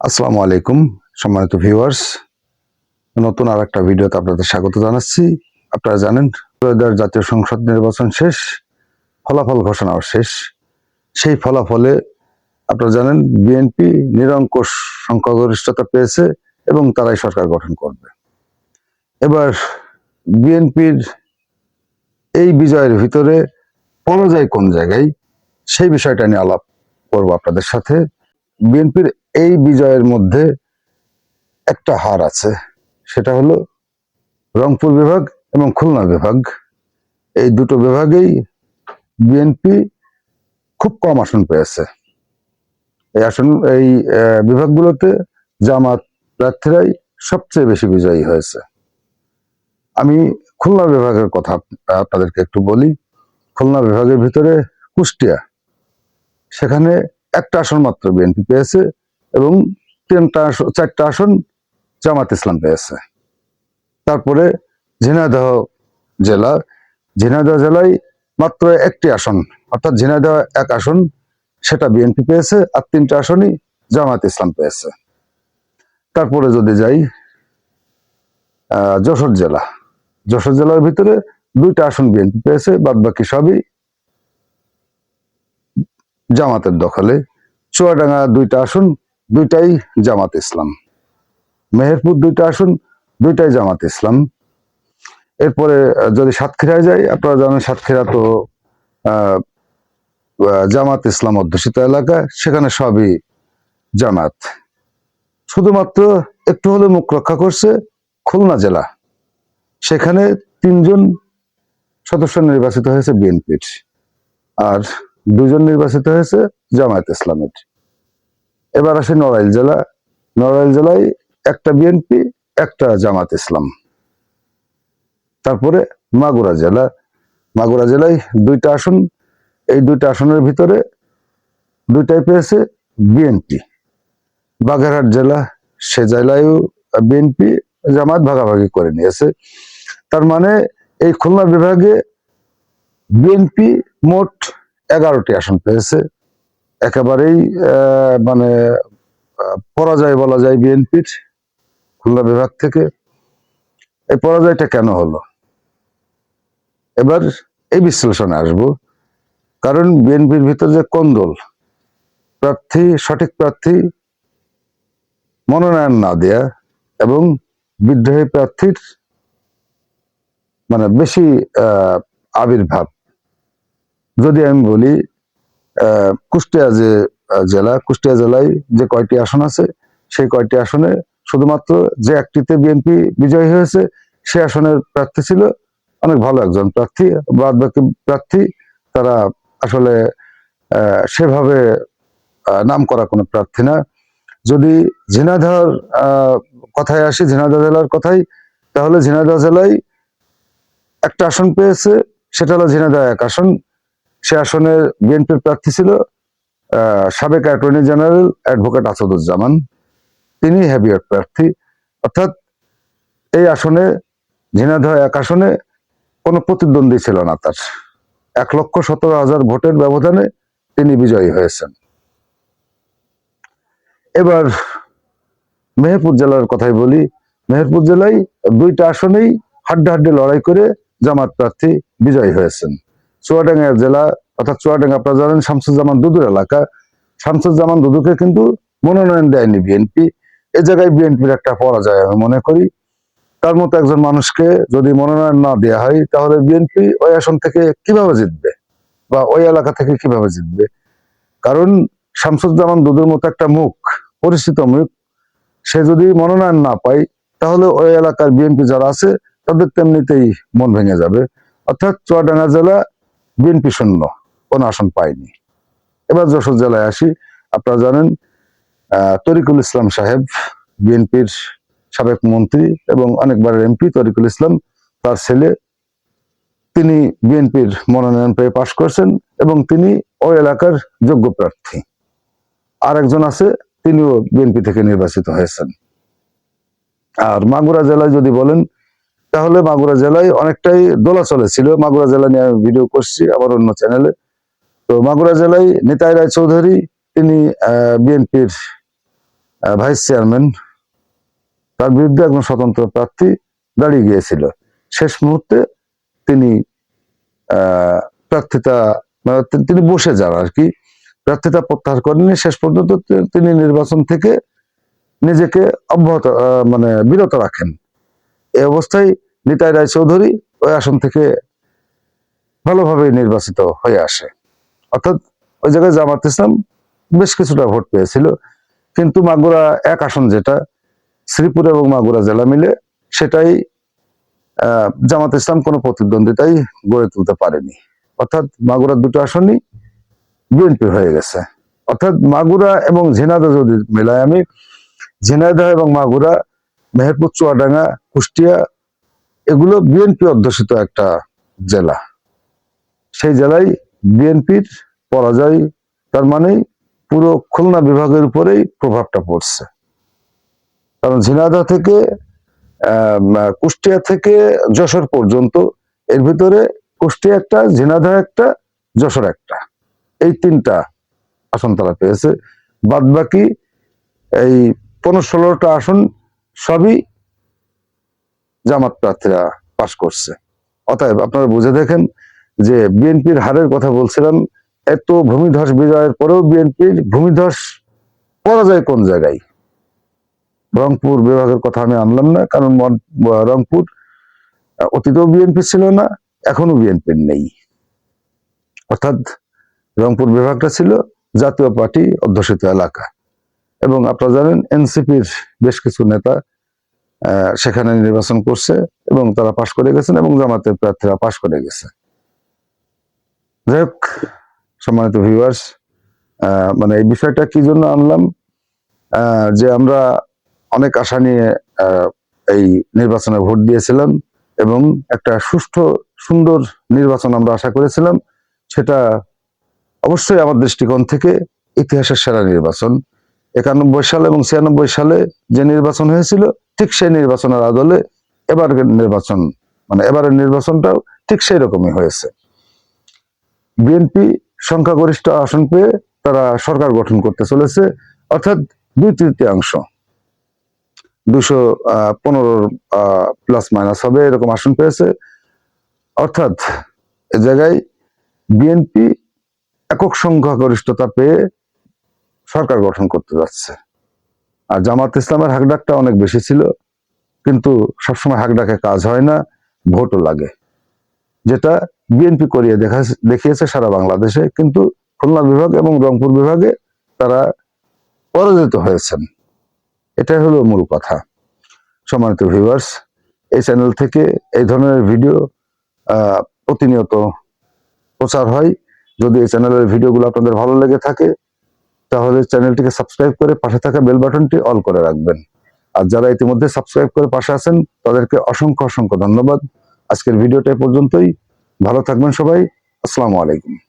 আসসালামু আলাইকুম, সম্মানিত ভিউয়ার্স। নতুন আর একটা ভিডিওতে আপনাদের স্বাগত জানাচ্ছি। আপনারা জানেন ত্রয়োদশ জাতীয় সংসদ নির্বাচন শেষ, ফলাফল ঘোষণাও শেষ। সেই ফলাফলে আপনারা জানেন, বিএনপি নিরঙ্কুশ সংখ্যাগরিষ্ঠতা পেয়েছে এবং তারাই সরকার গঠন করবে। এবার বিএনপির এই বিজয়ের ভিতরে পরাজয় কোন জায়গায়, সেই বিষয়টা নিয়ে আলাপ করব আপনাদের সাথে। বিএনপির এই বিজয়ের মধ্যে একটা হার আছে। সেটা হলো রংপুর বিভাগ এবং খুলনা বিভাগ। এই দুটো বিভাগেই বিএনপি খুব কম আসন পেয়েছে। এই আসন, এই বিভাগগুলোতে জামাত প্রার্থীরাই সবচেয়ে বেশি বিজয়ী হয়েছে। আমি খুলনা বিভাগের কথা আপ- আপনাদেরকে একটু বলি। খুলনা বিভাগের ভিতরে কুষ্টিয়া, সেখানে একটা আসন মাত্র বিএনপি পেয়েছে। এবং তিনটা চারটা আসন জামাত ইসলাম পেয়েছে। তারপরে ঝিনাইদহ জেলা, ঝিনাইদহ জেলায় মাত্র একটি আসন, অর্থাৎ ঝিনাইদহ এক আসন, সেটা বিএনপি পেয়েছে আর তিনটা আসনই জামাত ইসলাম পেয়েছে। তারপরে যদি যাই যশোর জেলা, যশোর জেলার ভিতরে দুইটা আসন বিএনপি পেয়েছে বাদ বাকি সবই জামাতের দখলে। চুয়াডাঙ্গা দুইটা আসন দুইটাই জামাত ইসলাম। মেহেরপুর দুইটা আসন, দুইটাই জামাত ইসলাম। এরপরে যদি সাতক্ষীরায় যাই, আপনারা জানেন সাতক্ষীরা তো জামাত ইসলাম অধ্যুষিত এলাকা, সেখানে সবই জামাত। শুধুমাত্র একটু হলে মুখ রক্ষা করছে খুলনা জেলা। সেখানে তিনজন সদস্য নির্বাচিত হয়েছে বিএনপির, আর দুজন নির্বাচিত হয়েছে জামায়াত ইসলামের। এবার আসে নড়াইল জেলা। নড়াইল জেলায় একটা বিএনপি, একটা জামাত ইসলাম। তারপরে মাগুরা জেলা। মাগুরা জেলায় দুইটা আসন। এই দুইটা আসনের ভিতরে দুইটাই পেয়েছে বিএনপি। বাগেরহাট জেলা, সে জেলায়ও বিএনপি জামাত ভাগাভাগি করে নিয়েছে। তার মানে এই খুলনা বিভাগে বিএনপি মোট এগারোটি আসন পেয়েছে। একেবারেই মানে পরাজয় বলা যায় বিএনপির, খুলনা বিভাগ থেকে। এই পরাজয়টা কেন হলো? এবার এই বিশ্লেষণে আসব। কারণ বিএনপির ভিতর যে কোন্দল প্রার্থী, সঠিক প্রার্থী, মনোনয়ন না দেয়া এবং বিদ্রোহী প্রার্থীর মানে বেশি আবির্ভাব। যদি আমি বলি কুষ্টিয়া যে জেলা কুষ্টিয়া জেলায় যে কয়টি আসন আছে সেই কয়টি আসনে শুধুমাত্র যে একটিতে বিএনপি বিজয়ী হয়েছে সে আসনের প্রার্থী ছিল অনেক ভালো একজন প্রার্থী বাদ বাকি প্রার্থী তারা আসলে সেভাবে নাম করা কোনো প্রার্থী না। যদি আহ, কথায় আসি ঝিনাইদহ জেলার কথাই তাহলে ঝিনাইদহ জেলায় একটা আসন পেয়েছে সেটা হলো ঝিনাইদহ এক আসন। সে আসনে বিএনপির প্রার্থী ছিল সাবেক অ্যাটর্নি জেনারেল অ্যাডভোকেট আসাদুজ্জামান। তিনি হ্যাভিয়ার প্রার্থী। অর্থাৎ এই আসনে, ঝিনাইদহ এক আসনে কোনো প্রতিদ্বন্দ্বী ছিল না তার। এক লক্ষ সতেরো হাজার ভোটের ব্যবধানে তিনি বিজয়ী হয়েছেন। এবার মেহেরপুর জেলার কথাই বলি। মেহেরপুর জেলায় দুইটা আসনেই হাড্ডাহাড্ডি লড়াই করে জামাত প্রার্থী বিজয়ী হয়েছেন। চুয়াডাঙ্গা জেলা অর্থাৎ চুয়াডাঙ্গা আপনারা জানেন, শামসুজ্জামান দুদুর এলাকা। শামসুজ্জামান দুদুকে কিন্তু মনোনয়ন দেয়নি বিএনপি এ জায়গায় বিএনপির একটা পরাজয় আমি মনে করি। তার মতো একজন মানুষকে যদি মনোনয়ন না দেওয়া হয়, তাহলে বিএনপি ওই আসন থেকে কীভাবে জিতবে? বা ওই এলাকা থেকে কীভাবে জিতবে? কারণ শামসুজ্জামান দুদুর মতো একটা মুখ, পরিচিত মুখ, সে যদি মনোনয়ন না পায়, তাহলে ওই এলাকার বিএনপি যারা আছে, তাদের তেমনিতেই মন ভেঙে যাবে। অর্থাৎ চুয়াডাঙ্গা জেলা বিএনপি শূন্য, কোন আসন পায়নি। এবার যশোর জেলায় আসি। আপনারা জানেন তরিকুল ইসলাম সাহেব, বিএনপির সাবেক মন্ত্রী এবং অনেকবারের এমপি তরিকুল ইসলাম, তার ছেলে। তিনি বিএনপির মনোনয়ন পেয়ে পাশ করছেন এবং তিনি ওই এলাকার যোগ্য প্রার্থী। আর একজন আছে, তিনিও বিএনপি থেকে নির্বাচিত হয়েছেন। আর মাগুরা জেলায় যদি বলেন তাহলে মাগুরা জেলায় অনেকটাই দোলাচলে ছিল। মাগুরা জেলা নিয়ে আমি ভিডিও করছি আবার অন্য চ্যানেলে তো মাগুরা জেলায় নিতাই রায় চৌধুরী তিনি বিএনপির ভাইস চেয়ারম্যান তার বিরুদ্ধে একজন স্বতন্ত্র প্রার্থী দাঁড়িয়ে গিয়েছিল। শেষ মুহূর্তে তিনি প্রার্থিতা মানে তিনি বসে যান আর কি। প্রার্থিতা প্রত্যাহার করেননি। শেষ পর্যন্ত তিনি নির্বাচন থেকে নিজেকে অব্যাহত মানে বিরত রাখেন। এই অবস্থায় নিতাই রায় চৌধুরী ওই আসন থেকে ভালোভাবে নির্বাচিত হয়ে আসে। অর্থাৎ ওই জায়গায় জামাত ইসলাম বেশ কিছুটা ভোট পেয়েছিল। কিন্তু মাগুরা এক আসন যেটা, শ্রীপুর এবং মাগুরা জেলা মিলে সেটাই জামাত ইসলাম কোনো প্রতিদ্বন্দ্বিতাই গড়ে তুলতে পারেনি। অর্থাৎ মাগুরার দুটো আসনই বিএনপি হয়ে গেছে। অর্থাৎ মাগুরা এবং ঝিনাইদহ যদি মেলায় আমি, ঝিনাইদহ এবং মাগুরা মেহেরপুর, চুয়াডাঙ্গা, কুষ্টিয়া, এগুলো বিএনপি অধ্যুষিত একটা জেলা। সেই জেলায় বিএনপির পরাজয়, তার মানে পুরো খুলনা বিভাগের উপরেই প্রভাবটা পড়ছে। কারণ ঝিনাদা থেকে কুষ্টিয়া থেকে যশোর পর্যন্ত, এর ভিতরে কুষ্টিয়া একটা ঝিনাদা একটা, যশোর একটা। এই তিনটা আসন তারা পেয়েছে। বাদ বাকি এই পনেরো ষোলোটা আসন সবই জামাত প্রার্থীরা পাশ করছে। অতএব আপনারা বুঝে দেখেন যে বিএনপির হারের কথা বলছিলাম, এত ভূমিধস বিজয়ের পরেও বিএনপির ভূমিধস পরাজয় কোন জায়গায়? রংপুর বিভাগের কথা আমি আনলাম না, কারণ রংপুর অতীতেও বিএনপি ছিল না এখনও বিএনপির নেই। অর্থাৎ রংপুর বিভাগটা ছিল জাতীয় পার্টি অধ্যুষিত এলাকা। এবং আপনারা জানেন এনসিপির বেশ কিছু নেতা সেখানে নির্বাচন করছে এবং তারা পাশ করে গেছেন এবং জামাতের প্রার্থীরা পাশ করে গেছে। যাই হোক, সম্মানিত ভিউয়ার্স মানে এই বিষয়টা কি জন্য আনলাম? যে আমরা অনেক আশা নিয়ে এই নির্বাচনে ভোট দিয়েছিলাম এবং একটা সুষ্ঠু, সুন্দর নির্বাচন আমরা আশা করেছিলাম। সেটা অবশ্যই আমার দৃষ্টিকোণ থেকে ইতিহাসের সেরা নির্বাচন। একানব্বই সালে এবং ছিয়ানব্বই সালে যে নির্বাচন হয়েছিল, ঠিক সেই নির্বাচনের আদলে এবারের নির্বাচন মানে এবারের নির্বাচনটাও ঠিক সেই রকমই হয়েছে। বিএনপি সংখ্যাগরিষ্ঠ আসন পেয়ে তারা সরকার গঠন করতে চলেছে, অর্থাৎ দুই তৃতীয়াংশ। দুশো পনেরো প্লাস মাইনাস হবে এরকম আসন পেয়েছে। অর্থাৎ এ জায়গায় বিএনপি একক সংখ্যাগরিষ্ঠতা পেয়ে সরকার গঠন করতে যাচ্ছে। আর জামাত ইসলামের হাকডাকটা অনেক বেশি ছিল, কিন্তু সবসময় হাকডাকে কাজ হয় না, ভোটও লাগে। যেটা বিএনপি করিয়ে দেখা দেখিয়েছে সারা বাংলাদেশে, কিন্তু খুলনা বিভাগ এবং রংপুর বিভাগে তারা পরাজিত হয়েছেন। এটাই হলো মূল কথা। সম্মানিত ভিউয়ার্স এই চ্যানেল থেকে এই ধরনের ভিডিও প্রতিনিয়ত প্রচার হয়। যদি এই চ্যানেলের ভিডিওগুলো আপনাদের ভালো লেগে থাকে তাহলে চ্যানেলটিকে সাবস্ক্রাইব করে পাশে থাকা বেল বাটনটি অল করে রাখবেন। আর যারা ইতিমধ্যে সাবস্ক্রাইব করে পাশে আছেন, তাদেরকে অসংখ্য অসংখ্য ধন্যবাদ। আজকের ভিডিওটা পর্যন্তই। ভালো থাকবেন সবাই। আসসালামু আলাইকুম।